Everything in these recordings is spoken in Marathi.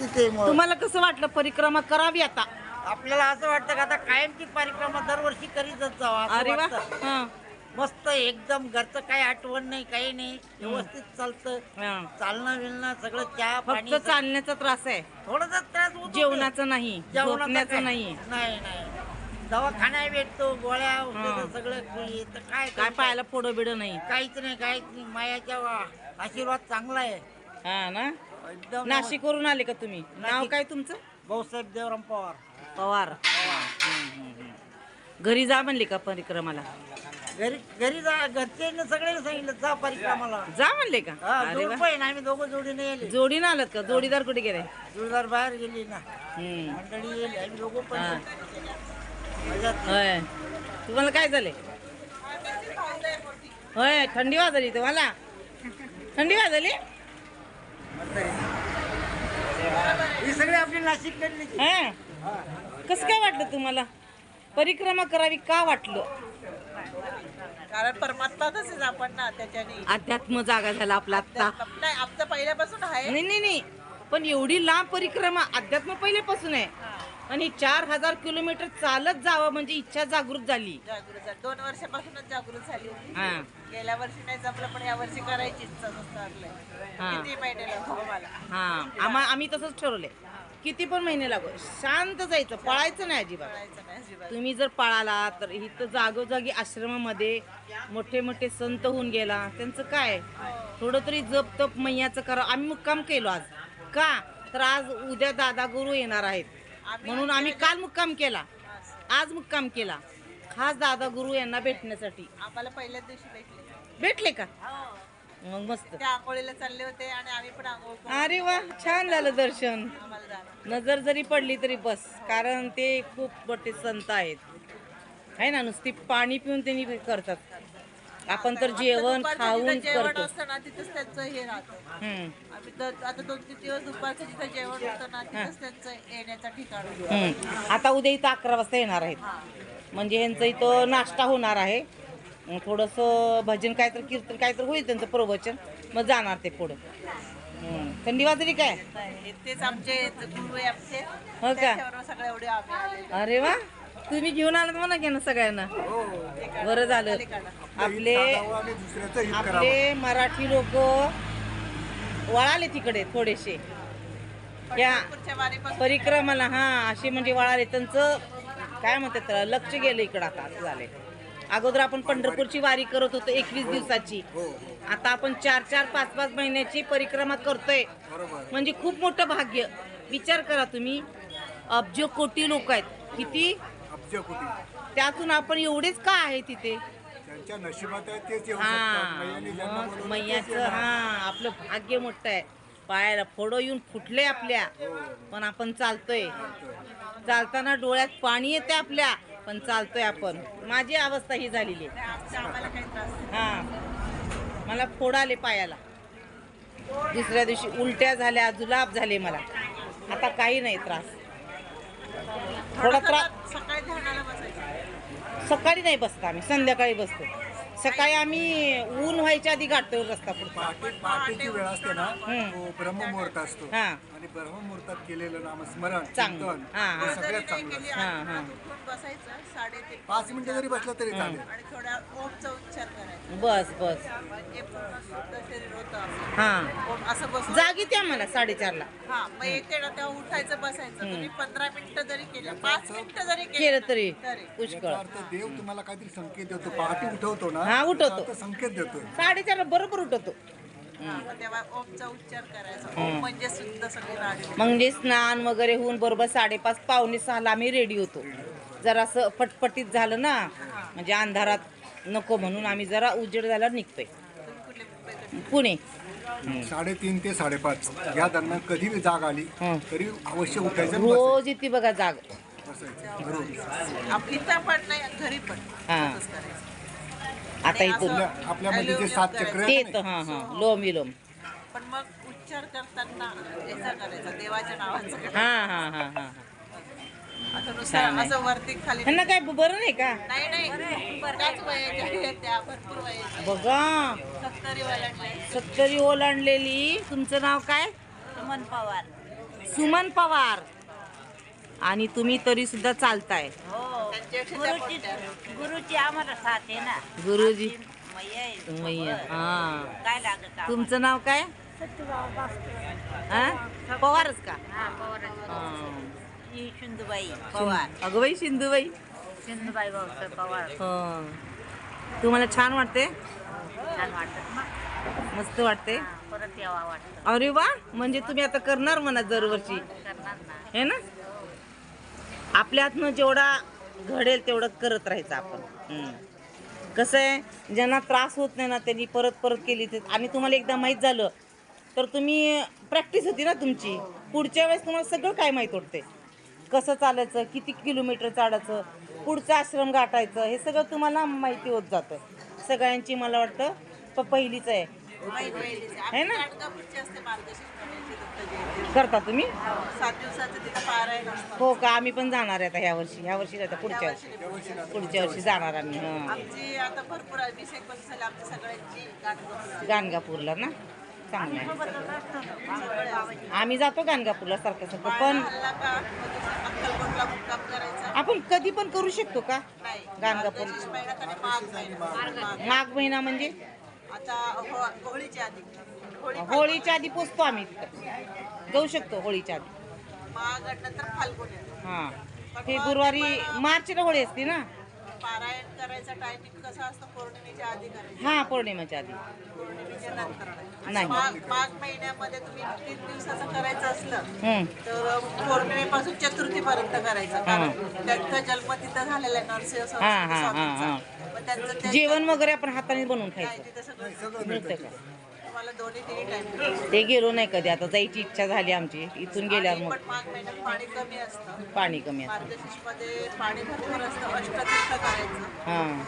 तिथे मग. तुम्हाला कसं वाटलं परिक्रमा करावी आता? आपल्याला असं वाटतं का आता कायमची परिक्रमा दरवर्षी करीतच जावा असं अरे वा वाटतं. हा. मस्त एकदम घरचं काही आठवण नाही काही नाही. व्यवस्थित चालतं. हा. चालणं विलणं सगळं चहा पाणी फक्त चालण्याचा त्रास आहे. थोडासा त्रास होतो जेवणाचा नाही जेवणाचा झोपण्याचा काय? नाही. नाही नाही. दवाखाना भेटतो गोळ्या औषधं. सगळं तर काय काय? पाहायला फोडं बिड नाही. काहीच नाही काहीच नाही. मायाच्या वा- आशीर्वाद चांगला आहे. हा ना? नाशिकवरून आले का तुम्ही? नाव. काय तुमचं? भाऊसाहेब देवराम पवार. पवार. घरी जा म्हणले का परिक्रमाला? घरी घरी जा घरचे सगळ्यांना सांगितलं जा परिक्रमाला. जा म्हणले का? हा अरे वा. आम्ही दोघं जोडीने गेले जोडीनं आलात का? जोडीदार कुठे गेले जोडीदार बाहेर गेली ना. हम्म. मंडळी गेली आम्ही दोघं पण हा. मजात होय. तुम्हाला काय झाले होय थंडी वाजली तुम्हाला थंडी वाजली? ही सगळी आपली नाशिक हा. कसं काय वाटलं तुम्हाला? परिक्रमा करावी का वाटलं? कारण परमात्मा आपण ना त्याच्याने. अध्यात्म जागा झाला आपला आत्ता. नाही आमचं पहिल्यापासून आहे. नाही नाही नाही. पण एवढी लांब परिक्रमा अध्यात्म पहिल्यापासून आहे. आणि चार हजार किलोमीटर चालत जावं म्हणजे इच्छा जागृत झाली. जागृत झाली. दोन वर्षापासूनच जागृत झाली होती. हा. गेल्या वर्षी नाही जमलं पण या वर्षी करायची इच्छा हा. किती महिने लागतो मला? हा. आम्हा आम्ही तसंच ठरवलंय. किती पण महिने लागो शांत जायचं. पळायचं नाही अजिबात. करायचं नाही अजिबात. तुम्ही जर पळाला तर इथं जागोजागी आश्रमामध्ये मोठे मोठे संत होऊन गेला. त्यांचं काय? थोडं तरी जप तप मैयाचं करा. आम्ही मुक्काम केलो आज. का? तर आज उद्या दादा गुरु येणार आहेत. म्हणून आम्ही काल मुक्काम केला. आज मुक्काम केला. खास दादा गुरु यांना भेटण्यासाठी. आम्हाला पहिल्याच दिवशी भेटले. भेटले का? मग मस्त. त्या आंघोळीला चालले होते आणि आम्ही पण आंघोळ करून अरे वा छान झालं दर्शन. आम्हाला जाणं नजर जरी पडली तरी बस कारण ते खूप मोठे संत आहेत. आहे ना नुसती पाणी पिऊन त्यांनी हे करतात. आपण तर जेवण खाऊन जेवण करतो. असतं ना तिथंच त्यांचं हे राहतं. हम्म, आम्ही तर आता दोन तीन दिवस दुपारचं जिथं जेवण होतं ना तिथंच त्यांचं येण्याचं ठिकाण होतं. हम्म. आता उद्या इथं अकरा वाजता येणार आहेत. म्हणजे ह्यांचं इथं नाश्ता होणार आहे. मग थोडंसं भजन काय तर कीर्तन काय तर होईल त्यांचं प्रवचन. मग जाणार ते पुढं. हम्म. थंडी वाजली काय? हे तेच आमचे गुरु आहे आमचे. हो का? त्याच्यावर सगळे एवढे आम्ही आलेले. अरे वा. तुम्ही घेऊन आलात म्हणा की ना सगळ्यांना? बरं झालं. आपले आपले मराठी लोक वळाले तिकडे थोडेसे. या परिक्रमाला हा असे म्हणजे वळाले. त्यांचं काय म्हणतात लक्ष गेलं इकडं आता असं झालंय. अगोदर आपण पंढरपूरची वारी करत होतो एकवीस दिवसाची. आता आपण चार चार पाच पाच महिन्याची परिक्रमा करतोय. म्हणजे खूप मोठं भाग्य. विचार करा तुम्ही अब्ज कोटी लोक आहेत किती? त्यातून आपण एवढेच का आहे तिथे? त्यांच्या नशिबात आहे तेच येऊ हा शकतात. मैयाने ज्यांना मग बोलवलं तेच मैयाचं येणार. हा आपलं भाग्य मोठं आहे. पायाला फोडं येऊन फुटले आपल्या. पण आपण चालतोय. चालताना डोळ्यात पाणी येते आपल्या पण चालतोय आपण. माझी अवस्था ही झालेली आहे. हा. मला फोड आले पायाला. दुसऱ्या दिवशी उलट्या झाल्या जुलाब झाले मला. आता काही नाही त्रास. थोडा त्रास सकाळी ध्यानाला बसायचं. सकाळी नाही बसत आम्ही संध्याकाळी बसतो सकाळी आम्ही ऊन व्हायच्या आधी गाठतो रस्ता पुढचा पहाटे पहाटेची वेळ असते ना हम्म. तो ब्रह्ममुहूर्त असतो हा. आणि ब्रह्ममुहूर्तात केलेलं नामस्मरण चांगलं. चिंतन हा, हा. हे. सगळ्यात चांगलं केली असतं. हा, हा. उठून बसायचं साडेतीन पाच मिनिटं जरी बसलं तरी चालेल. आणि थोड्या ओमचा उच्चार करायचा. बस बस. म्हणजे पूर्ण शुद्ध शरीर होतं आपलं. हा. ओम असं बसून. जागी त्या मला साडेचारला. हा मग येते ना तेव्हा उठायचं बसायचं. तुम्ही पंधरा मिनिटं जरी केलं पाच मिनिटं जरी केलं तरी पुष्कळ. याचा अर्थ देव तुम्हाला काहीतरी संकेत देतो. पहाटे उठवतो ना हा, उठवतो. अर्थ संकेत देतो साडेचारला बरोबर उठवतो. तेव्हा ओमचा उच्चार करायचा. ओम म्हणजे शुद्ध सगळी राडी म्हणजे स्नान वगैरे होऊन बरोबर साडेपाच पावणे सहाला आम्ही रेडी होतो. जरा असं फटफटीत झालं ना म्हणजे अंधारात नको म्हणून आम्ही जरा उजेड झाला निघतोय. पुणे. साडेतीन ते साडेपाच. या दरम्यान कधी जाग आली. तरी अवश्य उठायचं रोज येते बघा जाग. बसायचं. बरोबर. आपली तर पण नाही घरी पण. हा. तसंच करायचं. आता इथून असं आपल्या- आपल्यामध्ये जे सात चक्र ते आहेत. तर ना, हा हा. लोम विलोम पण मग उच्चार करताना याचा करायचा देवाच्या नावाचं. करायचं. हा हा हा हा. हा. असं छान नुसतं आहे. असं वरती खाली ह्यांना काय बरं नाही का? नाही नाही. त्याच वयाच्या आहेत त्या भरपूर वयाच्या. बघा. सत्तरी वयाच्या सत्तरी ओलांडलेली तुमचं नाव काय? सुमन पवार. सुमन पवार. आणि तुम्ही तरी सुद्धा चालताय. हो. गुरुची मोठ्या. गुरुची आम्हाला साथ आहे ना. गुरुजी. मैया आहे. मैया हा. काय लागत आम्हाला? तुमचं नाव काय? हा? पवारच का? हा, पवारांची. हा. ही शिंदूबाई पवार. अगं बाई सिंधुबाई सिंधुबाई भाऊसाहेब पवार. हा. तुम्हाला छान वाटते? छान वाटत. मग? मस्त वाटते? हा, परत यावा वाटतं. अरे वा म्हणजे तुम्ही आता करणार म्हणा दरवर्षी. करणार ना. हे ना? आपल्या हातनं जेवढा घडेल तेवढं करत राहायचं आपण. कसं आहे ज्यांना त्रास होत नाही ना त्यांनी परत परत केली ते. आणि तुम्हाला एकदा माहीत झालं तर तुम्ही प्रॅक्टिस होती ना तुमची. पुढच्या वेळेस तुम्हाला सगळं काय माहीत होते कसं चालायचं किती किलोमीटर चालायचं पुढचा आश्रम गाठायचं हे सगळं तुम्हाला माहिती होत जातं. सगळ्यांची मला वाटतं प पहिलीच आहे. आहे. है ना? करता तुम्ही? हो, सात दिवसाचं तिथं पारायण असतं. हो का? आम्ही पण जाणार आहे आता ह्या वर्षी. ह्या वर्षी आता पुढच्या वर्षी. पुढच्या वर्षी. जाणार आम्ही हां. गाणगापूरला. ना? चांगलं. आम्ही जातो गाणगापूरला सारखं सारखं पण आपण कधी पण करू शकतो का? नाही. गाणगापूर. माघ महिना म्हणजे? आता हो- होळीच्या आधी. होळी होळीच्या आधी पोचतो आम्ही तिथं. जाऊ शकतो होळीच्या आधी. माघ आणि नंतर फाल्गुन येतो. हां. फेब्रुवारी मार्चला होळी असते ना? पारायण करायचा टायमिंग कसा असतो? पौर्णिमेच्या आधी करायचं. हां पौर्णिमेच्या आधी. पौर्णिमेच्या नंतर. नाही. माघ महिन्यामध्ये तुम्ही तीन दिवसाचं करायचं असलं. तर पौर्णिमेपासून चतुर्थीपर्यंत करायचं. कारण त्यांचा जन्म तिथं झालेला आहे नरसिंह हा, हा, हा, जेवण वगैरे आपण हाताने बनवून नाही, खायचं मिळतं का? ते गेलो नाही कधी आता जायची इच्छा झाली आमची. इथून गेल्यावर मग पण माघ महिन्यात पाणी कमी असतं. पाणी कमी असतं. पाणी भरपूर असतं अष्टतीर्थ करायचं. हां.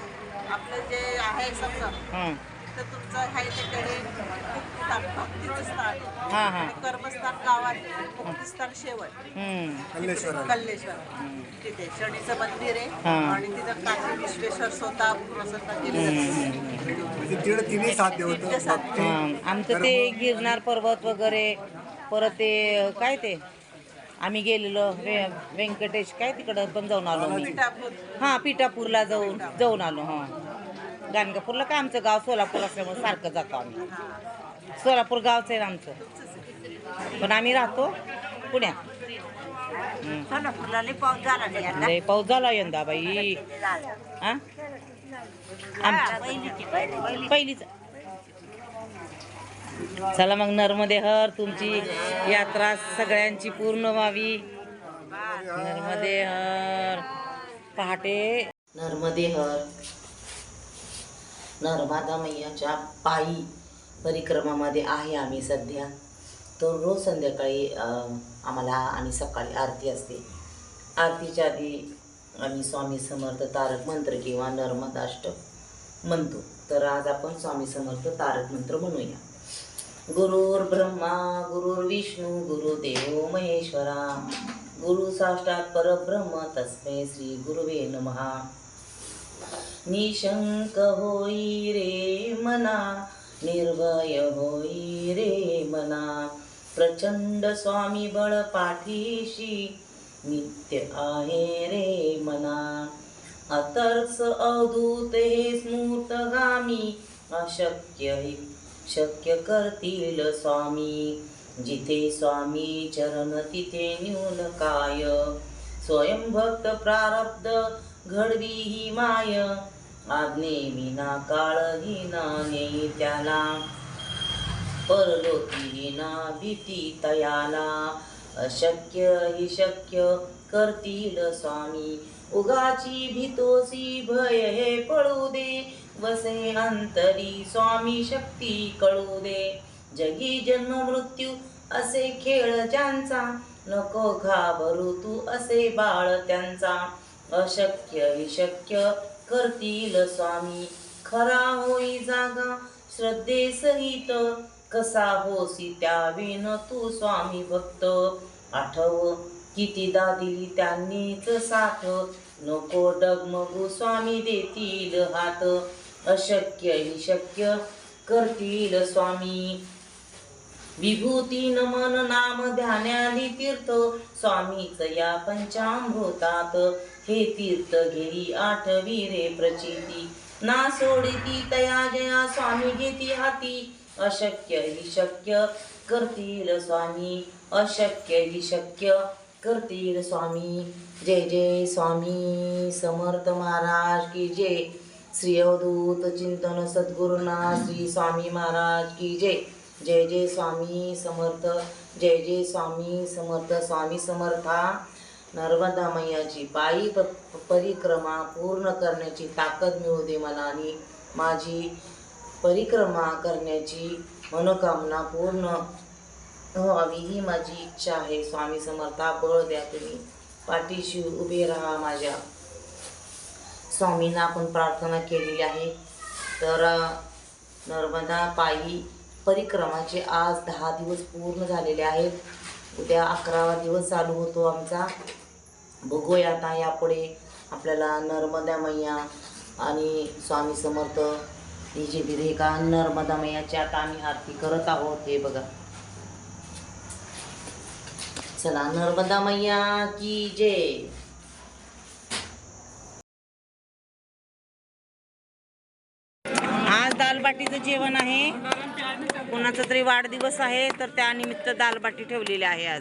आपलं जे आहे समजा हां. तर तुमचं आहे तिकडे मुक्तिस्थान भक्तीचं स्थान. हां हां. कर्मस्थान गावात मुक्तिस्थान शेवट. हम्म. कल्लेश्वर. कल्लेश्वर. तिथे शनीचं मंदिर आहे हा. आणि तिथं काशी विश्वेश्वर स्वतः प्रसन्न केले जाते म्हणजे तिकडे तिन्ही साध्य तिथे सात होतं हां. आमचं ते गिरनार पर्वत वगैरे परत ते काय ते? आम्ही गेलेलो वे व्यंकटेश काय तिकडं पण जाऊन आलो मी पिठापूर. हां पिठापूरला जाऊन जाऊन आलो हां. गाणगापूरला काय आमचं गाव सोलापूर असल्यामुळे सारखं जातो आम्ही. सोलापूर गावचं आहे आमचं. पण आम्ही राहतो पुण्यात. सोलापूरला लई पाऊस झाला नाही यंदा. लय पाऊस झाला यंदा बाई. झाला. हा? हा, पहिलीची पहिली पहिली पहिलीच. चला मग नर्मदे हर तुमची यात्रा सगळ्यांची पूर्ण व्हावी. नर्मदे हर. पहाटे. नर्मदे हर. नर्मदा मैयाच्या पायी परिक्रमामध्ये आहे आम्ही सध्या. तर रोज संध्याकाळी आम्हाला आणि सकाळी आरती असते. आरतीच्या आधी आम्ही स्वामी समर्थ तारक मंत्र किंवा नर्मदाष्टक म्हणतो. तर आज आपण स्वामी समर्थ तारक मंत्र म्हणूया. गुरुर् ब्रह्मा गुरुर्विष्णू गुरुदेव महेश्वरा गुरु साष्टात परब्रह्म तस्मे श्री गुरुवे नमहा. निशंक होई रे मना निर्भय होई रे मना. प्रचंड स्वामी बळ पाठीशी नित्य आहे रे मना. अतर्स अवधूत हे स्मूर्तगामी अशक्य शक्य करतील स्वामी. जिथे स्वामी चरण तिथे न्यून काय? स्वयंभक्त प्रारब्ध घडवी ही माय. आज्ञे विना काळ घेना नेई त्याला. परलोकी ना भीती तयाला. अशक्य हि शक्य करतील स्वामी. उगाची भीतोसी भय हे पळू दे. वसे अंतरी स्वामी शक्ती कळू दे. जगी जन्म मृत्यू असे खेळ ज्यांचा. नको घाबरू तू असे बाळ त्यांचा. अशक्य विशक्य करतील स्वामी. खरा होई जागा श्रद्धे सहित कसा होसी त्यावेन तू स्वामी भक्त. आठव कितीदा दिली त्यांनीच साथ. नको डगमगू स्वामी देतील हात. अशक्य शक्य करतील स्वामी. विभूती नमन नाम ध्यानाली तीर्थ. स्वामीच या पंचामृतात हे तीर्थ घेई आठवी रे प्रचिती. ना सोडिती तया जया स्वामी घेती हाती. अशक्य ही शक्य करतील स्वामी. अशक्य ही शक्य करतील स्वामी. जय जय स्वामी. समर्थ महाराज की जय. श्री अवधूत चिंतन सद्गुरुनाथ श्री स्वामी महाराज की जय. जय जय स्वामी समर्थ. जय जय स्वामी समर्थ स्वामी समर्था. नर्मदा मैयाची पायी प परिक्रमा पूर्ण करण्याची ताकद मिळू दे मला आणि माझी परिक्रमा करण्याची मनोकामना पूर्ण व्हावी ही माझी इच्छा आहे. स्वामी समर्था बळ द्या तुम्ही. पाठीशी उभे राहा माझ्या. स्वामींना आपण प्रार्थना केलेली आहे. तर नर्मदा पायी परिक्रमाचे आज दहा दिवस पूर्ण झालेले आहेत. उद्या अकरावा दिवस चालू होतो आमचा. बघूया आता यापुढे आपल्याला नर्मदा मैया आणि स्वामी समर्थ ही जी विधेयका नर्मदा मैयाची आता आम्ही आरती करत आहोत हे बघा. चला नर्मदा मैया की जय. आज दालबाटीचं जेवण आहे. कोणाचा तरी वाढदिवस आहे तर त्यानिमित्त दालबाटी ठेवलेली आहे आज.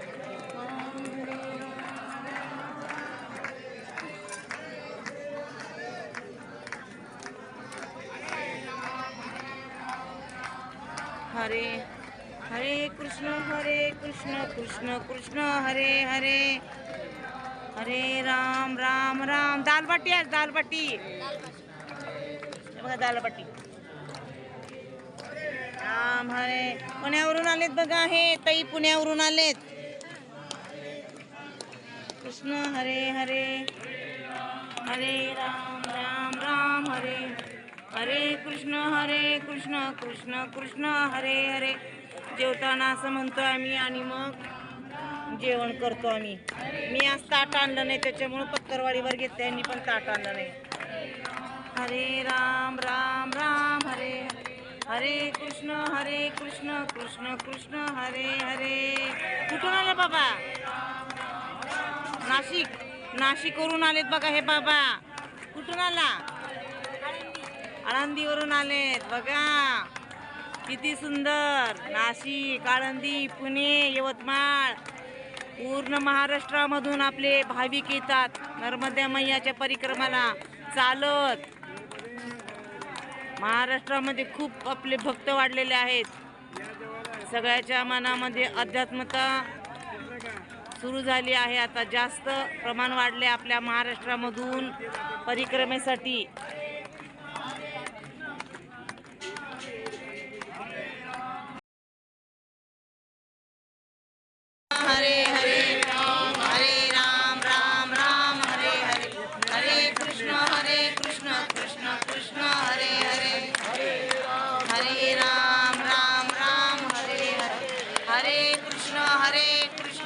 हरे हरे कृष्ण हरे कृष्ण कृष्ण कृष्ण हरे हरे। हरे राम राम राम। दालबाटी आहे दालबाटी। हे बघा दालबाटी. राम हरे। पुण्यावरून आलेत बघा हे ताई पुण्यावरून आलेत. कृष्ण हरे हरे। हरे राम राम राम हरे। हरे कृष्ण हरे कृष्ण कृष्ण कृष्ण हरे हरे. जेवताना असं म्हणतो आम्ही आणि मग जेवण करतो आम्ही. मी आज ताट आणलं नाही त्याच्यामुळं पत्करवाडीवर घेते आणि पण ताट आणलं नाही. हरे राम राम राम हरे. हरे कृष्ण हरे कृष्ण कृष्ण कृष्ण हरे हरे. कुठून आले बाबा? नाशिक. नाशिकवरून आलेत बघा हे बाबा. आळंदीवरून आलेत बघा. किती सुंदर. नाशिक आळंदी पुणे यवतमाळ. पूर्ण महाराष्ट्रामधून आपले भाविक येतात नर्मदा मैयाच्या परिक्रमाला. चालत. महाराष्ट्रामध्ये खूप आपले भक्त वाढलेले आहेत. सगळ्याच्या मनामध्ये अध्यात्मता सुरू झाली आहे. आता जास्त प्रमाण वाढले आपल्या महाराष्ट्रामधून परिक्रमेसाठी.